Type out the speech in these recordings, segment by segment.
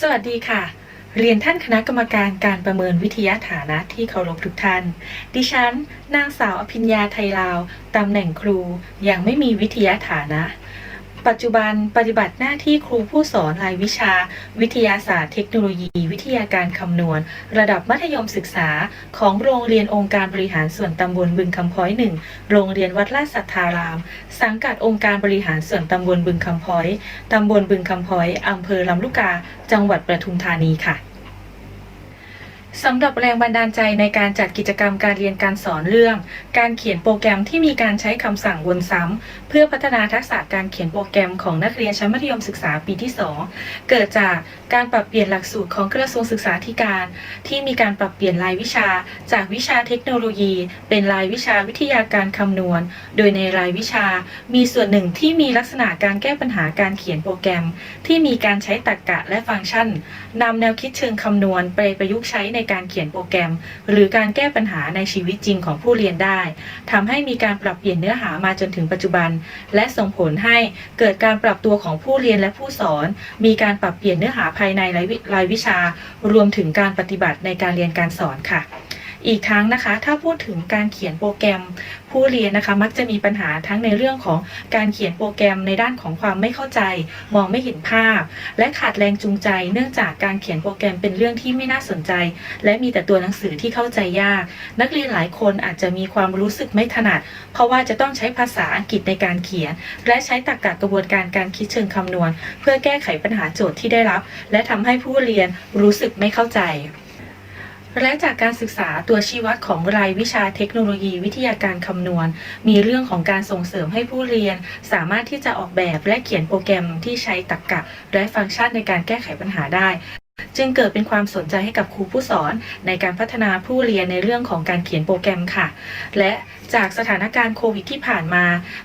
สวัสดีค่ะ เรียนท่านคณะกรรมการการประเมินวิทยาฐานะที่เคารพทุกท่าน ดิฉัน นางสาวอภิญญาไทยลาว ตำแหน่งครู ยังไม่มีวิทยาฐานะ ปัจจุบันปฏิบัติหน้าที่ครูผู้สอนรายวิชา วิทยาศาสตร์เทคโนโลยี วิทยาการคำนวณ ระดับมัธยมศึกษา ของโรงเรียนองค์การบริหารส่วนตำบลบึงคำพ้อยหนึ่งโรงเรียนวัดลาดสัทธาราม สังกัดองค์การบริหารส่วนตำบลบึงคำพ้อยตำบลบึงคำพ้อยอำเภอลำลูกกา จังหวัดปทุมธานีค่ะ สำหรับแรงบันดาลใจในการจัดกิจกรรมการเรียนการสอนเรื่อง การเขียนโปรแกรมที่มีการใช้คำสั่งวนซ้ำ เพื่อพัฒนาทักษะการเขียนโปรแกรมของนักเรียนชั้นมัธยมศึกษาปีที่ 2 เกิดจากการปรับเปลี่ยนหลักสูตรของกระทรวงศึกษาธิการ ที่มีการปรับเปลี่ยนรายวิชา จากวิชาเทคโนโลยี เป็นรายวิชาวิทยาการคำนวณ โดยในรายวิชา มีส่วนหนึ่งที่มีลักษณะการแก้ปัญหาการเขียนโปรแกรม ที่มีการใช้ตรรกะและฟังก์ชันนำแนวคิดเชิงคำนวณไปประยุกต์ใช้ในการเขียนโปรแกรม หรือการแก้ปัญหาในชีวิตจริงของผู้เรียนได้ทำให้มีการปรับเปลี่ยนเนื้อหามาจนถึงปัจจุบัน และส่งผลให้เกิดการปรับตัวของผู้เรียนและผู้สอน มีการปรับเปลี่ยนเนื้อหาภายในรายวิรายวิชา รวมถึงการปฏิบัติในการเรียนการสอนค่ะ อีกทั้งนะคะ ถ้าพูดถึงการเขียนโปรแกรมผู้เรียนนะคะ มักจะมีปัญหาทั้งในเรื่องของการเขียนโปรแกรมในด้านของความไม่เข้าใจ มองไม่เห็นภาพ และขาดแรงจูงใจ เนื่องจากการเขียนโปรแกรมเป็นเรื่องที่ไม่น่าสนใจ และมีแต่ตัวหนังสือที่เข้าใจยาก นักเรียนหลายคนอาจจะมีความรู้สึกไม่ถนัด เพราะว่าจะต้องใช้ภาษาอังกฤษในการเขียน และใช้ตรรกะกระบวนการการคิดเชิงคำนวณ เพื่อแก้ไขปัญหาโจทย์ที่ได้รับ และทำให้ผู้เรียนรู้สึกไม่เข้าใจ และจากการศึกษาตัวชี้วัดของรายวิชาเทคโนโลยีวิทยาการคำนวณ มีเรื่องของการส่งเสริมให้ผู้เรียน สามารถที่จะออกแบบและเขียนโปรแกรมที่ใช้ตรรกะและฟังก์ชันในการแก้ไขปัญหาได้จึงเกิดเป็นความสนใจให้กับครูผู้สอนในการพัฒนาผู้เรียนในเรื่องของการเขียนโปรแกรมค่ะ และจากสถานการณ์โควิดที่ผ่านมา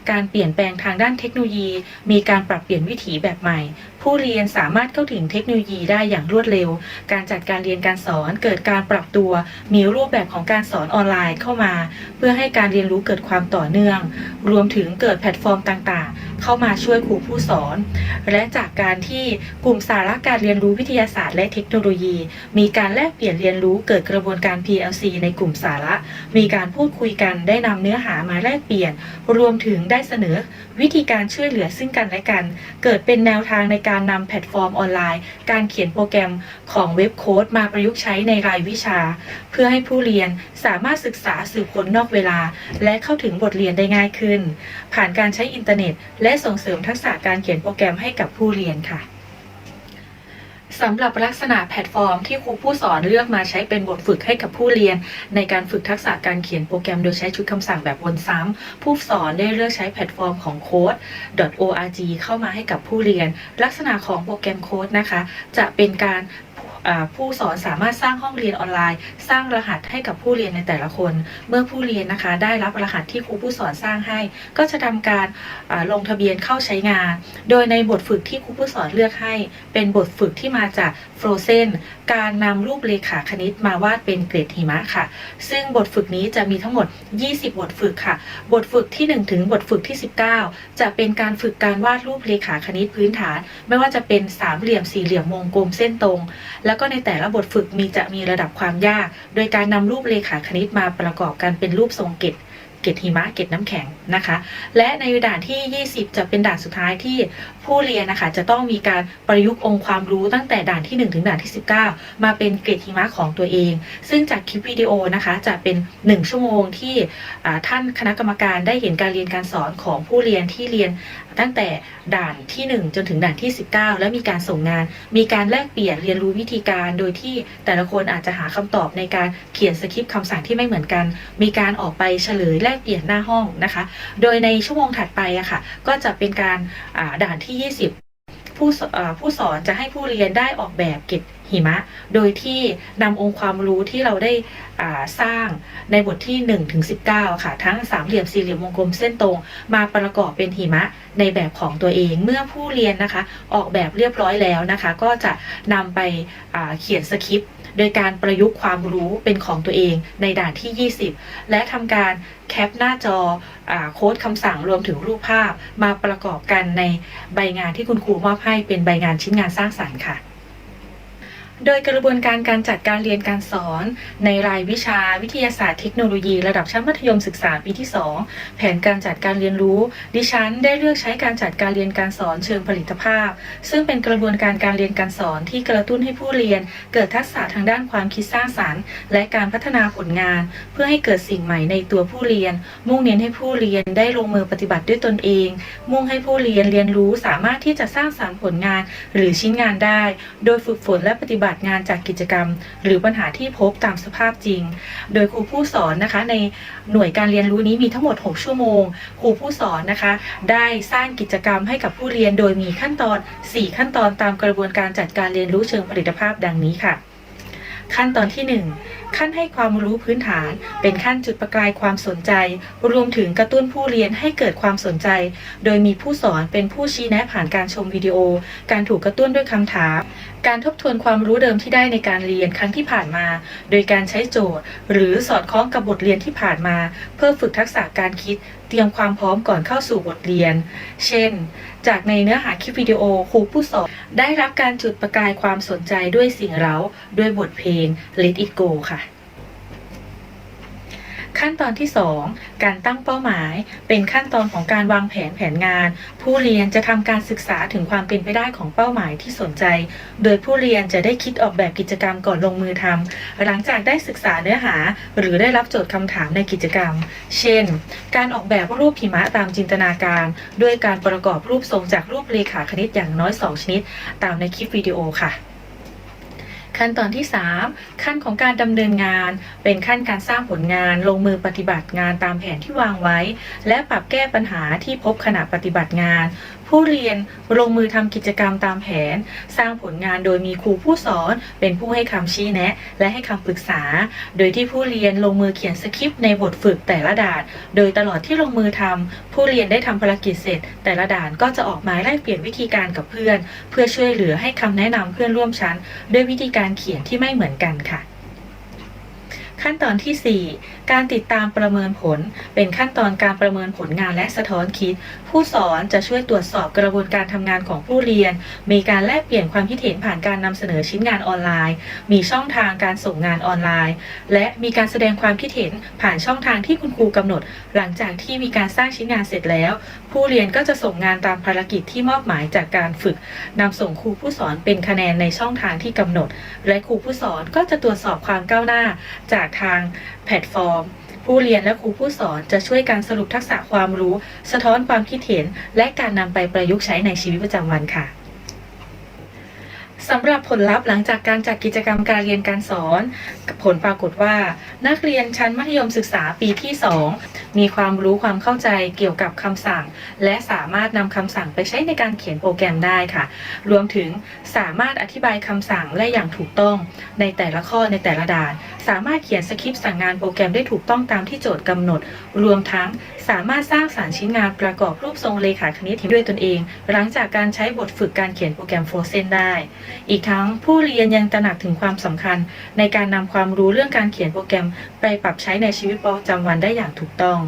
การเปลี่ยนแปลงทางด้านเทคโนโลยี มีการปรับเปลี่ยนวิถีแบบใหม่ ผู้เรียนสามารถเข้าถึงเทคโนโลยีได้อย่างรวดเร็ว การจัดการเรียนการสอนเกิดการปรับตัว มีรูปแบบของการสอนออนไลน์เข้ามา เพื่อให้การเรียนรู้เกิดความต่อเนื่อง รวมถึงเกิดแพลตฟอร์มต่างๆ เข้ามาช่วยครูผู้สอน และจากการที่กลุ่มสาระการเรียนรู้วิทยาศาสตร์และเทคโนโลยี มีการแลกเปลี่ยนเรียนรู้เกิดกระบวนการ PLC ในกลุ่มสาระ มีการพูดคุยกันได้นำเนื้อหามาแลกเปลี่ยน รวมถึงได้เสนอวิธีการช่วยเหลือซึ่งกันและกัน เกิดเป็นแนวทางในการนำแพลตฟอร์มออนไลน์ การเขียนโปรแกรมของเว็บโค้ดมาประยุกต์ใช้ในรายวิชา เพื่อให้ผู้เรียนสามารถศึกษาสืบค้นนอกเวลา และเข้าถึงบทเรียนได้ง่ายขึ้น ผ่านการใช้อินเทอร์เน็ต และส่งเสริมทักษะการเขียนโปรแกรมให้กับผู้เรียนค่ะ สำหรับลักษณะแพลตฟอร์มที่ครูผู้สอนเลือกมาใช้เป็นบทฝึกให้กับผู้เรียน ในการฝึกทักษะการเขียนโปรแกรมโดยใช้ชุดคำสั่งแบบวนซ้ำผู้สอนได้เลือกใช้แพลตฟอร์มของ code.org เข้ามาให้กับผู้เรียน ลักษณะของโปรแกรมโค้ดนะคะ จะเป็นการ ผู้สอนสามารถสร้างห้องเรียนออนไลน์ สร้างรหัสให้กับผู้เรียนในแต่ละคน เมื่อผู้เรียนนะคะ ได้รับรหัสที่ครูผู้สอนสร้างให้ ก็จะทำการลงทะเบียนเข้าใช้งาน โดยในบทฝึกที่ครูผู้สอนเลือกให้ เป็นบทฝึกที่มาจาก Frozen การนำรูปเลขาคณิตมาวาดเป็นเกรดหิมะค่ะ ซึ่งบทฝึกนี้จะมีทั้งหมด 20 บทฝึกค่ะ บทฝึกที่ 1 ถึงบทฝึกที่ 19 จะเป็นการฝึกการวาดรูปเลขาคณิตพื้นฐาน ไม่ว่าจะเป็นสามเหลี่ยมสี่เหลี่ยมวงกลมเส้นตรงแล้แล้วก็ในแต่ละบทฝึกมีจะมีระดับความยาก โดยการนำรูปเลขาคณิตมาประกอบกันเป็นรูปทรงเกตเกตหิมะเกตน้ำแข็งนะคะ และในด่านที่ 20 จะเป็นด่านสุดท้ายที่ผู้เรียนนะคะจะต้องมีการประยุกต์องค์ความรู้ตั้งแต่ด่านที่ 1 ถึงด่านที่ 19 มาเป็นเกรดหิมะของตัวเอง ซึ่งจากคลิปวิดีโอนะคะจะเป็น 1 ชั่วโมงที่ท่านคณะกรรมการได้เห็นการเรียนการสอนของผู้เรียนที่เรียนตั้งแต่ด่านที่ 1 จนถึงด่านที่ 19 และมีการส่งงาน มีการแลกเปลี่ยนเรียนรู้วิธีการ โดยที่แต่ละคนอาจจะหาคำตอบในการเขียนสคริปต์คำสั่งที่ไม่เหมือนกัน มีการออกไปเฉลยแลกเปลี่ยนหน้าห้องนะคะ โดยในชั่วโมงถัดไปอะค่ะก็จะเป็นการด่านที่20 ผู้ผู้สอนจะให้ผู้เรียนได้ออกแบบเก็บ หิมะ โดยที่นำองค์ความรู้ที่เราได้สร้างในบทที่1ถึง19 ค่ะ ทั้งสามเหลี่ยมสี่เหลี่ยมวงกลมเส้นตรง มาประกอบเป็นหิมะในแบบของตัวเอง เมื่อผู้เรียนนะคะ ออกแบบเรียบร้อยแล้วนะคะ ก็จะนำไปเขียนสคริปต์โดยการประยุกต์ความรู้เป็นของตัวเองในด่านที่ 20 และทำการแคปหน้าจออโค้ดคำสั่งรวมถึงรูปภาพมาประกอบกันในใบงานที่คุณครูมอบให้เป็นใบงานชิ้นงานสร้างสรรค์ค่ะ โดยกระบวนการการจัดการเรียนการสอน ในรายวิชาวิทยาศาสตร์เทคโนโลยี ระดับชั้นมัธยมศึกษาปีที่ 2 แผนการจัดการเรียนรู้ ดิฉันได้เลือกใช้การจัดการเรียนการสอนเชิงผลิตภาพ ซึ่งเป็นกระบวนการการเรียนการสอนที่กระตุ้นให้ผู้เรียน เกิดทักษะทางด้านความคิดสร้างสรรค์ และการพัฒนาผลงาน เพื่อให้เกิดสิ่งใหม่ในตัวผู้เรียน มุ่งเน้นให้ผู้เรียนได้ลงมือปฏิบัติด้วยตนเอง มุ่งให้ผู้เรียนเรียนรู้สามารถที่จะสร้างสรรค์ผลงาน หรือชิ้นงานได้ โดยฝึกฝนและปฏิบัติงานจากกิจกรรม หรือปัญหาที่พบตามสภาพจริง โดยครูผู้สอนนะคะในหน่วยการเรียนรู้นี้มีทั้งหมด 6 ชั่วโมง ครูผู้สอนนะคะ ได้สร้างกิจกรรมให้กับผู้เรียนโดยมีขั้นตอน 4 ขั้นตอนตามกระบวนการจัดการเรียนรู้เชิงผลิตภาพดังนี้ค่ะ ขั้นตอนที่ 1 ขั้นให้ความรู้พื้นฐาน เป็นขั้นจุดประกายความสนใจ รวมถึงกระตุ้นผู้เรียนให้เกิดความสนใจ โดยมีผู้สอนเป็นผู้ชี้แนะผ่านการชมวิดีโอ การถูกกระตุ้นด้วยคำถาม การทบทวนความรู้เดิมที่ได้ในการเรียนครั้งที่ผ่านมา โดยการใช้โจทย์ หรือสอดคล้องกับบทเรียนที่ผ่านมา เพื่อฝึกทักษะการคิด เตรียมความพร้อมก่อนเข้าสู่บทเรียน เช่น จากในเนื้อหาคลิปวิดีโอครูผู้สอนได้รับการจุดประกายความสนใจด้วยสิ่งเร้าด้วยบทเพลง Let It Go ค่ะ ขั้นตอนที่ 2 การตั้งเป้าหมาย เป็นขั้นตอนของการวางแผนแผนงาน ผู้เรียนจะทำการศึกษาถึงความเป็นไปได้ของเป้าหมายที่สนใจ โดยผู้เรียนจะได้คิดออกแบบกิจกรรมก่อนลงมือทำหลังจากได้ศึกษาเนื้อหา หรือได้รับโจทย์คำถามในกิจกรรม เช่น การออกแบบรูปหิมะตามจินตนาการ ด้วยการประกอบรูปทรงจากรูปเรขาคณิตอย่างน้อย 2 ชนิด ตามในคลิปวิดีโอค่ะ ขั้นตอนที่ 3 ขั้นของการดำเนินงาน เป็นขั้นการสร้างผลงาน ลงมือปฏิบัติงานตามแผนที่วางไว้ และปรับแก้ปัญหาที่พบขณะปฏิบัติงาน ผู้เรียนลงมือทำกิจกรรมตามแผน สร้างผลงานโดยมีครูผู้สอน เป็นผู้ให้คำชี้แนะ และให้คำปรึกษา โดยที่ผู้เรียนลงมือเขียนสคริปต์ในบทฝึกแต่ละด่าน โดยตลอดที่ลงมือทำผู้เรียนได้ทำภารกิจเสร็จ แต่ละด่านก็จะออกมาแลกเปลี่ยนวิธีการกับเพื่อน เพื่อช่วยเหลือให้คำแนะนำเพื่อนร่วมชั้น ด้วยวิธีการเขียนที่ไม่เหมือนกันค่ะ ขั้นตอนที่ 4 การติดตามประเมินผล เป็นขั้นตอนการประเมินผลงานและสะท้อนคิด ผู้สอนจะช่วยตรวจสอบกระบวนการทำงานของผู้เรียน มีการแลกเปลี่ยนความคิดเห็นผ่านการนำเสนอชิ้นงานออนไลน์ มีช่องทางการส่งงานออนไลน์ และมีการแสดงความคิดเห็นผ่านช่องทางที่คุณครูกำหนด หลังจากที่มีการสร้างชิ้นงานเสร็จแล้ว ผู้เรียนก็จะส่งงานตามภารกิจที่มอบหมายจากการฝึกนำส่งครูผู้สอนเป็นคะแนนในช่องทางที่กำหนด และครูผู้สอนก็จะตรวจสอบความก้าวหน้าจากทางแพลตฟอร์ม ผู้เรียนและครูผู้สอนจะช่วยการสรุปทักษะความรู้ สะท้อนความคิดเห็น และการนำไปประยุกต์ใช้ในชีวิตประจำวันค่ะ สำหรับผลลัพธ์หลังจากการจัดกิจกรรมการเรียนการสอน ผลปรากฏว่า นักเรียนชั้นมัธยมศึกษาปีที่ 2 มีความรู้ความเข้าใจเกี่ยวกับคำสั่ง และสามารถนำคำสั่งไปใช้ในการเขียนโปรแกรมได้ค่ะ รวมถึงสามารถอธิบายคำสั่งและอย่างถูกต้องในแต่ละข้อในแต่ละด่าน สามารถเขียนสคริปต์สั่งงานโปรแกรมได้ถูกต้องตามที่โจทย์กำหนด รวมทั้งสามารถสร้างสารรค์ชิ้นงานประกอบรูปทรงเลขาคณิตด้วยตนเอง หลังจากการใช้บทฝึกการเขียนโปรแกรมโฟเซนได้ อีกทั้งผู้เรียนยังตระหนักถึงความสำคัญ ในการนำความรู้เรื่องการเขียนโปรแกรมไปปรับใช้ในชีวิตประจำวันได้อย่างถูกต้อง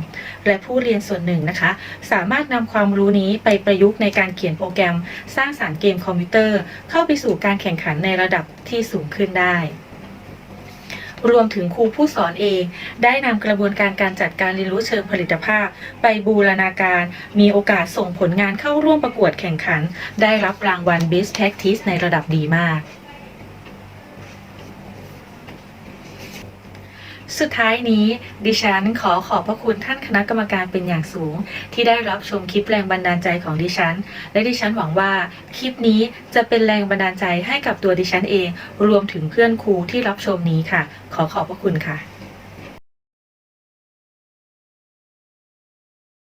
และผู้เรียนส่วนหนึ่งนะคะ สามารถนำความรู้นี้ไปประยุกต์ในการเขียนโปรแกรม สร้างสารรค์เกมคอมพิวเตอร์ เข้าไปสู่การแข่งขันในระดับที่สูงขึ้นได้ รวมถึงครูผู้สอนเอง ได้นำกระบวนการการจัดการเรียนรู้เชิงผลิตภาพ ไปบูรณาการ มีโอกาสส่งผลงานเข้าร่วมประกวดแข่งขัน ได้รับรางวัล Best Practice ในระดับดีมาก สุดท้ายนี้ ดิฉันขอขอบพระคุณท่านคณะกรรมการเป็นอย่างสูง ที่ได้รับชมคลิปแรงบันดาลใจของดิฉัน และดิฉันหวังว่าคลิปนี้จะเป็นแรงบันดาลใจให้กับตัวดิฉันเอง รวมถึงเพื่อนครูที่รับชมนี้ค่ะ ขอขอบพระคุณค่ะ